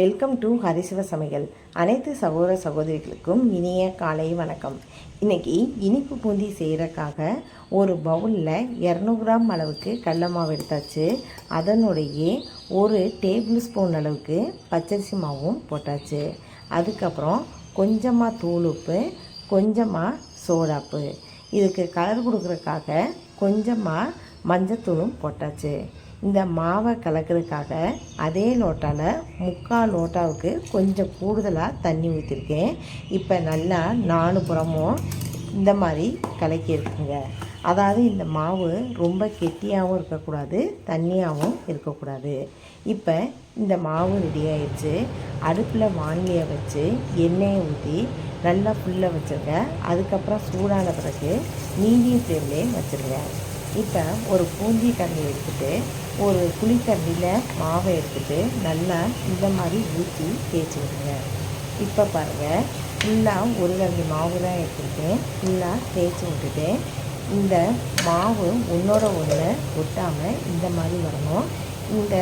Welcome to ஹரிசிவ சமையல் அனைத்து சகோதர சகோதரிகளுக்கும் இனிய காலை வணக்கம். இன்னைக்கு இனிப்பு பூந்தி செய்கிறக்காக ஒரு பவுலில் இரநூறு கிராம் அளவுக்கு கடல மாவு எடுத்தாச்சு. அதனுடைய ஒரு டேபிள் ஸ்பூன் அளவுக்கு பச்சரிசி மாவும் போட்டாச்சு. அதுக்கப்புறம் கொஞ்சமாக தூள் உப்பு கொஞ்சமாக சோடாப்பு இதுக்கு கலர் கொடுக்குறக்காக கொஞ்சமாக மஞ்சத்தூளும் போட்டாச்சு. இந்த மாவை கலக்கிறதுக்காக அதே லோட்டாவில் முக்கால் லோட்டாவுக்கு கொஞ்சம் கூடுதலாக தண்ணி ஊற்றிருக்கேன் இப்போ நல்லா நாலு புறமும் இந்த மாதிரி கலக்கியிருக்குங்க அதாவது இந்த மாவு ரொம்ப கெட்டியாகவும் இருக்கக்கூடாது தண்ணியாகவும் இருக்கக்கூடாது. இப்போ இந்த மாவு ரெடி ஆயிடுச்சு. அடுப்பில் வானிலையை வச்சு எண்ணெயை ஊற்றி நல்லா ஃபுல்லாக வச்சுருங்க. அதுக்கப்புறம் சூடான பிறகு மீடியம் ஃப்ளேம்லேயே வச்சுருங்க. இப்போ ஒரு பூஞ்சி தண்ணி எடுத்துகிட்டு ஒரு குழிக்கரண்டியில் மாவை எடுத்துகிட்டு நல்லா இந்த மாதிரி ஊற்றி தேய்ச்சி விடுங்க. இப்போ பாருங்கள் ஃபுல்லாக ஒரு கரண்டி மாவு தான் எடுத்துருக்கேன் ஃபுல்லாக தேய்ச்சி விட்டுட்டேன் இந்த மாவு ஒன்றோட ஒன்று ஒட்டாமல் இந்த மாதிரி வரணும். இந்த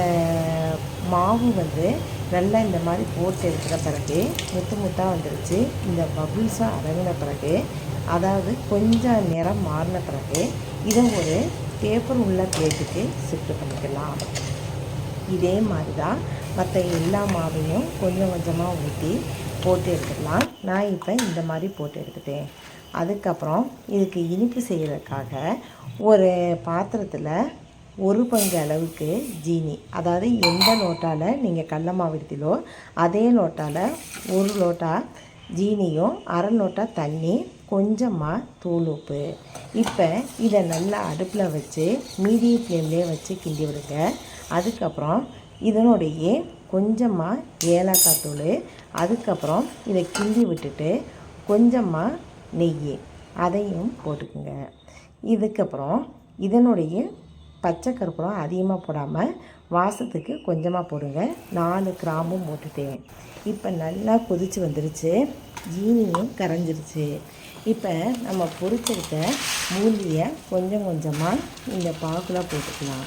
மாவு வந்து நல்லா இந்த மாதிரி போட்டு எடுக்கிற பிறகு முத்து முத்தாக வந்துருச்சு. இந்த பபுள்ஸாக அடங்கின பிறகு அதாவது கொஞ்சம் நிறம் மாறின பிறகு இதை ஒரு பேப்பர் உள்ள பிளேட்டுக்கு ஷிஃப்ட் பண்ணிக்கலாம். இதே மாதிரி தான் மற்ற எல்லா மாவையும் கொஞ்சம் கொஞ்சமாக ஊற்றி போட்டு எடுத்துக்கலாம். நான் இப்போ இந்த மாதிரி போட்டு எடுத்துட்டேன். அதுக்கப்புறம் இதுக்கு இனிப்பு செய்கிறதுக்காக ஒரு பாத்திரத்தில் ஒரு பங்கு அளவுக்கு ஜீனி அதாவது எந்த லோட்டாவில் நீங்கள் கடல மாவு எடுத்தீங்களோ அதே லோட்டாவில் ஒரு லோட்டா ஜீனியும் அரை லோட்டா தண்ணி கொஞ்சமாக தூள் உப்பு. இப்போ இதை நல்லா அடுப்பில் வச்சு மீடியம் ஃப்ளேம்லேயே வச்சு கிண்டி விடுங்க. அதுக்கப்புறம் இதனுடைய கொஞ்சமாக ஏலக்காய் தூள். அதுக்கப்புறம் இதை கிண்டி விட்டுட்டு கொஞ்சமாக நெய். அதையும் போட்டுக்குங்க. இதுக்கப்புறம் இதனுடைய பச்சை கருப்பூரம் அதிகமாக போடாமல் வாசத்துக்கு கொஞ்சமாக போடுங்க. நாலு கிராம்பும் போட்டுட்டேன். இப்போ நல்லா கொதித்து வந்துருச்சு. ஜீனியும் கரைஞ்சிருச்சு. இப்போ நம்ம பொரிச்செடுத்த மூலியை கொஞ்சம் கொஞ்சமாக இந்த பாக்கில் போட்டுக்கலாம்.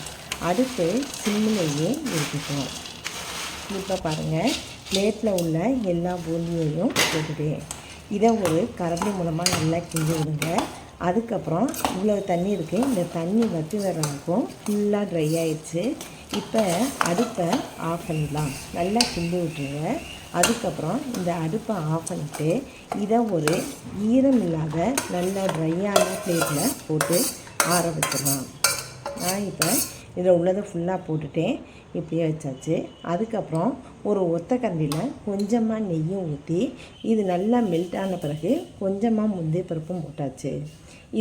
அடுத்து சிம்மிலேயே இருக்கட்டும் இப்போ பாருங்கள் பிளேட்டில் உள்ள எல்லா பூந்தியையும் போட்டுட்டேன் இதை ஒரு கரண்டி மூலமாக நல்லா கிண்டி விடுங்க. அதுக்கப்புறம் இவ்வளோ தண்ணி இருக்குது இந்த தண்ணி வற்றி வர்றதுக்கும் ஃபுல்லாக ட்ரை ஆயிடுச்சு. இப்போ அடுப்பை ஆஃப் பண்ணிடலாம். நல்லா கிண்டி விட்டுருங்க. அதுக்கப்புறம் இந்த அடுப்பை ஆஃப் பண்ணிவிட்டு இதை ஒரு ஈரம் இல்லாத நல்ல ட்ரையான பிளேட்டில் போட்டு ஆற வச்சிடலாம். நான் இப்போ இதில் உள்ளதை ஃபுல்லாக போட்டுட்டேன். இப்படியே வச்சாச்சு. அதுக்கப்புறம் ஒரு ஒத்த கரண்டியில் கொஞ்சமாக நெய்யும் ஊற்றி இது நல்லா மெல்ட் ஆன பிறகு கொஞ்சமாக முந்தைய பருப்பும் போட்டாச்சு.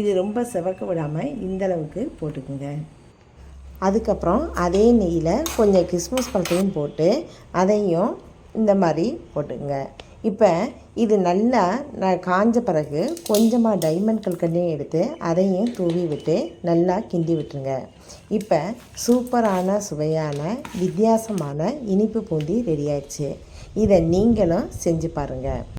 இது ரொம்ப சிவக்க விடாமல் இந்தளவுக்கு போட்டுக்குங்க. அதுக்கப்புறம் அதே நெய்யில் கொஞ்சம் கிறிஸ்மஸ் பழத்தையும் போட்டு அதையும் இந்த மாதிரி போட்டுங்க இப்போ இது நல்லா நான் காஞ்ச பிறகு கொஞ்சமாக டைமண்ட் கல்கண்டையும் எடுத்து அதையும் தூவி விட்டு நல்லா கிண்டி விட்டுருங்க. இப்போ சூப்பரான சுவையான வித்தியாசமான இனிப்பு பூந்தி ரெடி ஆயிடுச்சு. இதை நீங்களும் செஞ்சு பாருங்கள்